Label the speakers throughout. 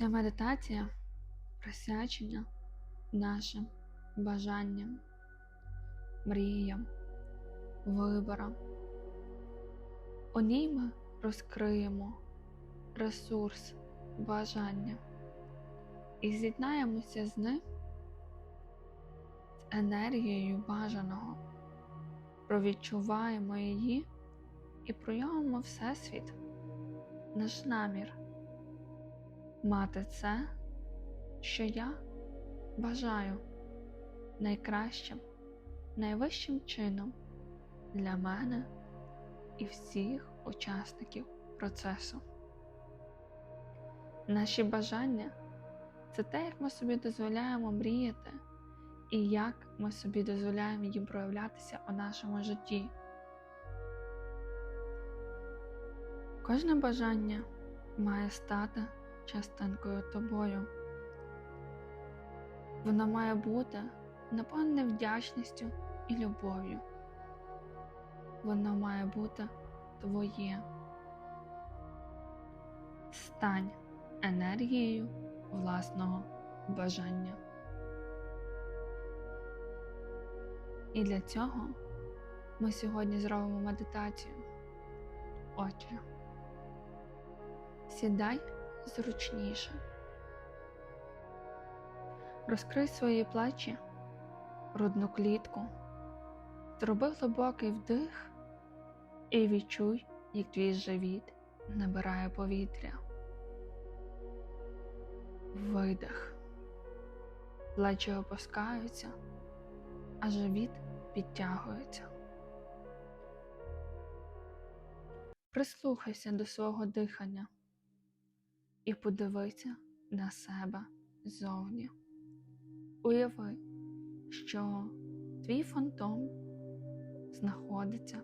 Speaker 1: Ця медитація присвячена нашим бажанням, мріям, виборам. У ній ми розкриємо ресурс бажання і з'єднаємося з ним з енергією бажаного, провідчуваємо її і проявимо Всесвіт наш намір мати це, що я бажаю найкращим, найвищим чином для мене і всіх учасників процесу. Наші бажання це те, як ми собі дозволяємо мріяти і як ми собі дозволяємо їм проявлятися у нашому житті. Кожне бажання має стати частинкою тобою. Воно має бути наповнене вдячністю і любов'ю. Воно має бути твоє. Стань енергією власного бажання. І для цього ми сьогодні зробимо медитацію. Отже, сідай зручніше. Розкрий свої плечі, грудну клітку, зроби глибокий вдих і відчуй, як твій живіт набирає повітря. Видих. Плечі опускаються, а живіт підтягується. Прислухайся до свого дихання і подивися на себе ззовні. Уяви, що твій фантом знаходиться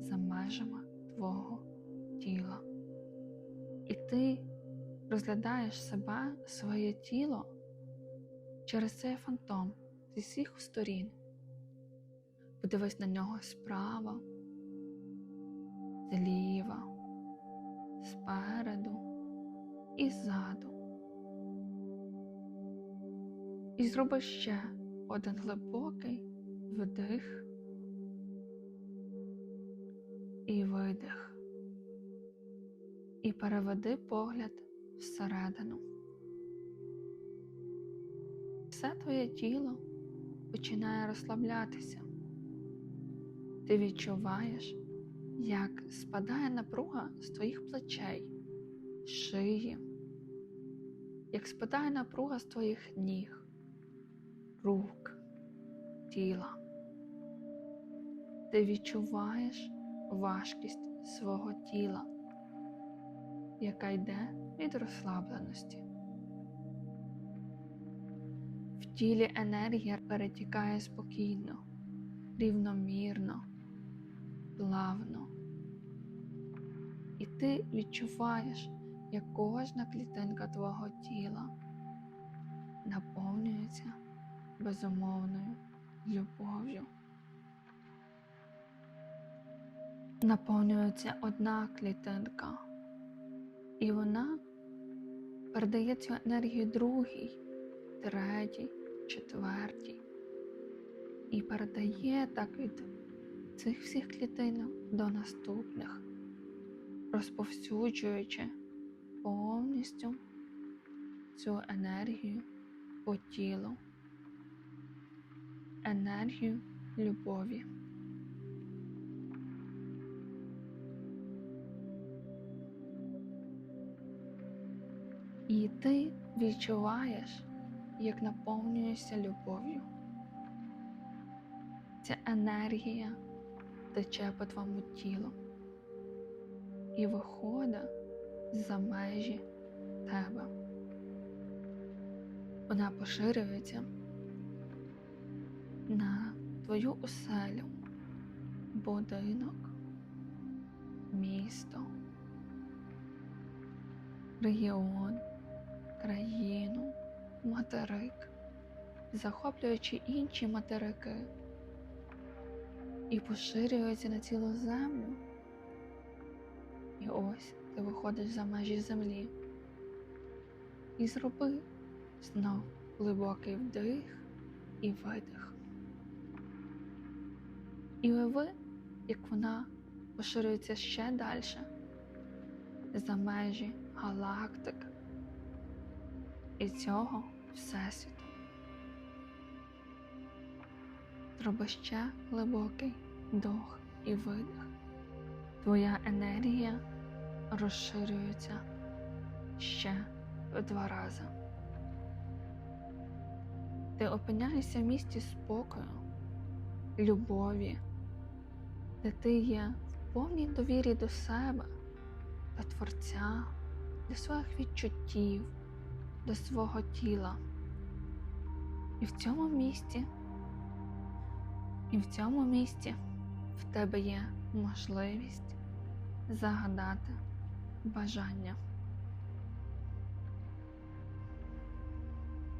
Speaker 1: за межами твого тіла, і ти розглядаєш себе, своє тіло через цей фантом зі всіх сторін. Подивись на нього справа, зліва, спереду і ззаду. І зроби ще один глибокий вдих і видих. І переведи погляд всередину. Все твоє тіло починає розслаблятися. Ти відчуваєш, як спадає напруга з твоїх плечей, шиї, як спадає напруга з твоїх ніг, рук, тіла. Ти відчуваєш важкість свого тіла, яка йде від розслабленості. В тілі енергія перетікає спокійно, рівномірно, плавно. І ти відчуваєш, як кожна клітинка твого тіла наповнюється безумовною любов'ю. Наповнюється одна клітинка, і вона передає цю енергію другій, третій, четвертій. І передає так від цих всіх клітинок до наступних, розповсюджуючи повністю цю енергію по тілу, енергію любові. І ти відчуваєш, як наповнюєшся любов'ю. Ця енергія тече по твоєму тілу і виходить за межі тебе. Вона поширюється на твою оселю, будинок, місто, регіон, країну, материк, захоплюючи інші материки і поширюється на цілу землю. І ось ти виходиш за межі землі. і зроби знов глибокий вдих і видих. І уяви, як вона поширюється ще далі за межі галактик і цього всесвіту. Зроби ще глибокий вдох і видих. Твоя енергія розширюється ще в два рази. Ти опиняєшся в місті спокою, любові, де ти є в повній довірі до себе, до Творця, до своїх відчуттів, до свого тіла. І в цьому місті, і в цьому місті в тебе є можливість загадати бажання.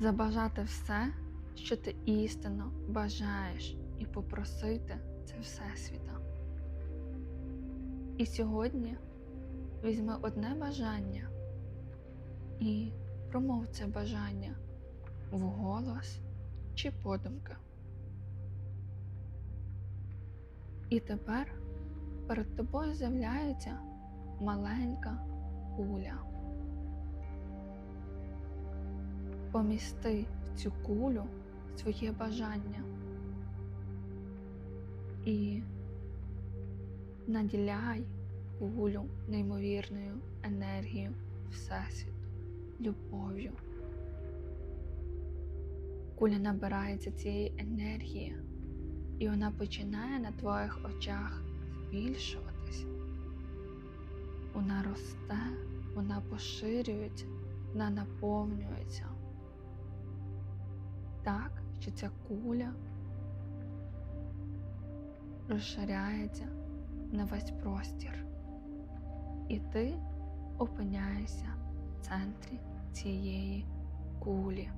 Speaker 1: Забажати все, що ти істинно бажаєш, і попросити це Всесвіта. І сьогодні візьми одне бажання і промов це бажання вголос чи подумки. І тепер перед тобою з'являється маленька куля. Помісти в цю кулю своє бажання і наділяй кулю неймовірною енергією Всесвіту, любов'ю. Куля набирається цієї енергії, і вона починає на твоїх очах збільшуватись. Вона росте, вона поширюється, вона наповнюється. Так, що ця куля розширяється на весь простір. І ти опиняєшся в центрі цієї кулі.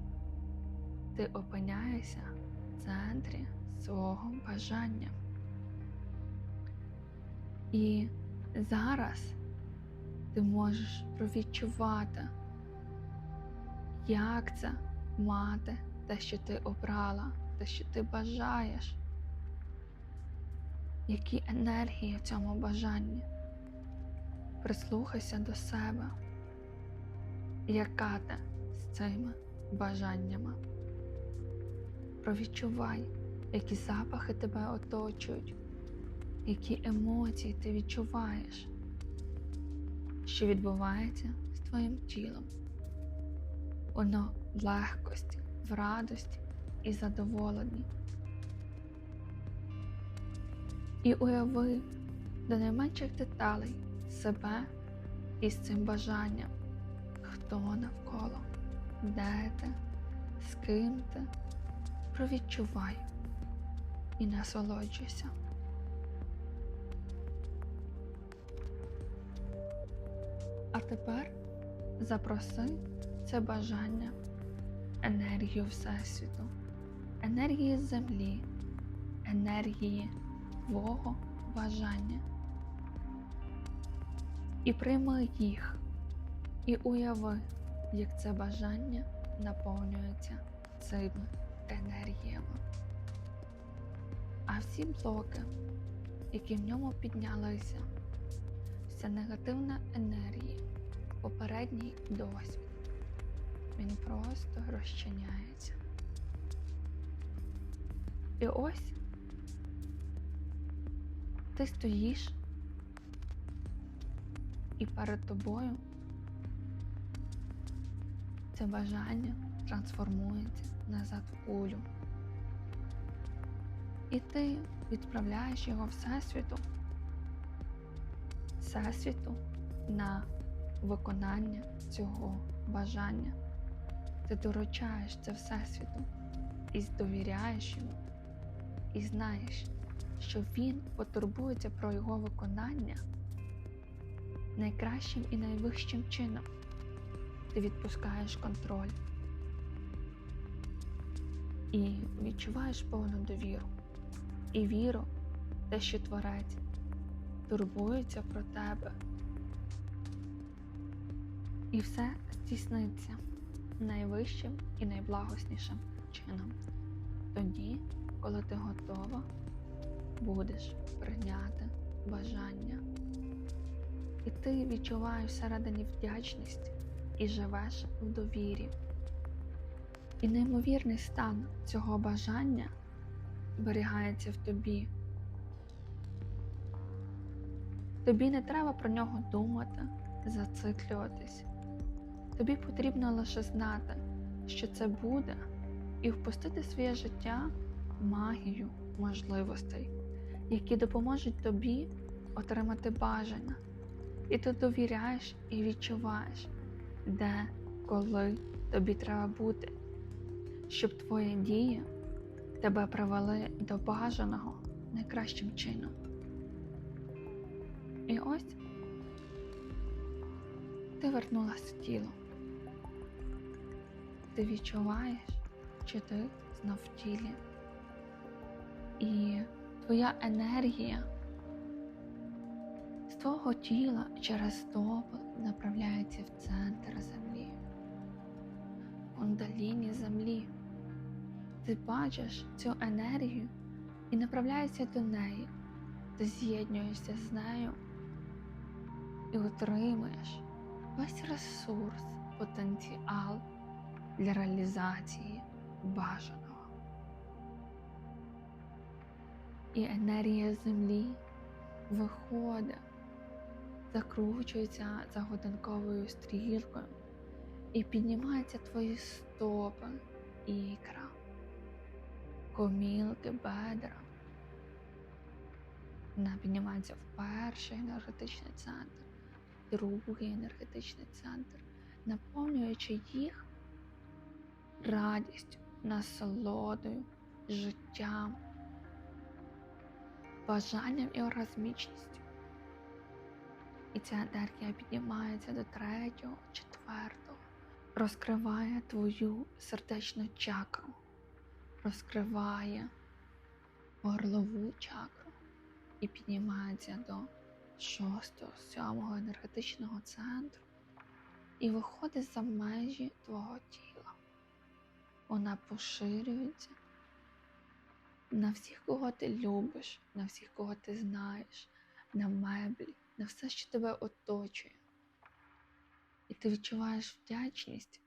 Speaker 1: Ти опиняєшся в центрі свого бажання. І зараз ти можеш провідчувати, як це мати те, що ти обрала, те, що ти бажаєш, які енергії в цьому бажанні. Прислухайся до себе, яка ти з цими бажаннями. Провідчувай, які запахи тебе оточують, які емоції ти відчуваєш, що відбувається з твоїм тілом. Воно в легкості, в радості і задоволенні. І уяви до найменших деталей себе із цим бажанням, хто навколо, де ти, з ким ти, провідчувай і насолоджуйся. А тепер запроси це бажання, енергію Всесвіту, енергії землі, енергії твого бажання. І прийми їх, і уяви, як це бажання наповнюється цими енергіями. А всі блоки, які в ньому піднялися, негативна енергія, попередній досвід, він просто розчиняється. І ось ти стоїш і перед тобою це бажання трансформується назад в кулю. І ти відправляєш його Всесвіту, Всесвіту на виконання цього бажання. Ти доручаєш це Всесвіту і довіряєш йому, і знаєш, що він потурбується про його виконання найкращим і найвищим чином. Ти відпускаєш контроль і відчуваєш повну довіру. І віру, те, що творець турбується про тебе. І все здійсниться найвищим і найблагоснішим чином. Тоді, коли ти готова, будеш прийняти бажання. І ти відчуваєш всередині вдячність і живеш в довірі. І неймовірний стан цього бажання зберігається в тобі. Тобі не треба про нього думати, зациклюватись. Тобі потрібно лише знати, що це буде, і впустити своє життя магію можливостей, які допоможуть тобі отримати бажання. І ти довіряєш і відчуваєш, де, коли тобі треба бути, щоб твої дії тебе привели до бажаного найкращим чином. І ось ти вернулася в тіло. Ти відчуваєш, що ти знов в тілі. І твоя енергія з твого тіла через стопи направляється в центр землі, кундаліні землі. Ти бачиш цю енергію і направляєшся до неї. Ти з'єднуєшся з нею і отримуєш весь ресурс, потенціал для реалізації бажаного. І енергія землі виходить, закручується за годинковою стрілкою і піднімаються твої стопи, ікра, комілки, бедра. Вона піднімається в перший енергетичний центр, другий енергетичний центр, наповнюючи їх радістю, насолодою, життям, бажанням і оргазмічністю. І ця енергія піднімається до третього, четвертого, розкриває твою сердечну чакру, розкриває горлову чакру і піднімається до шостого, сьомого енергетичного центру і виходить за межі твого тіла. Вона поширюється на всіх, кого ти любиш, на всіх, кого ти знаєш, на меблі, на все, що тебе оточує. І ти відчуваєш вдячність,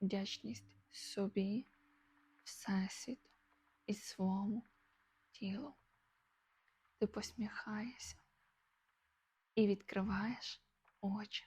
Speaker 1: вдячність собі, Всесвіту і своєму тілу. Ти посміхаєшся і відкриваєш очі.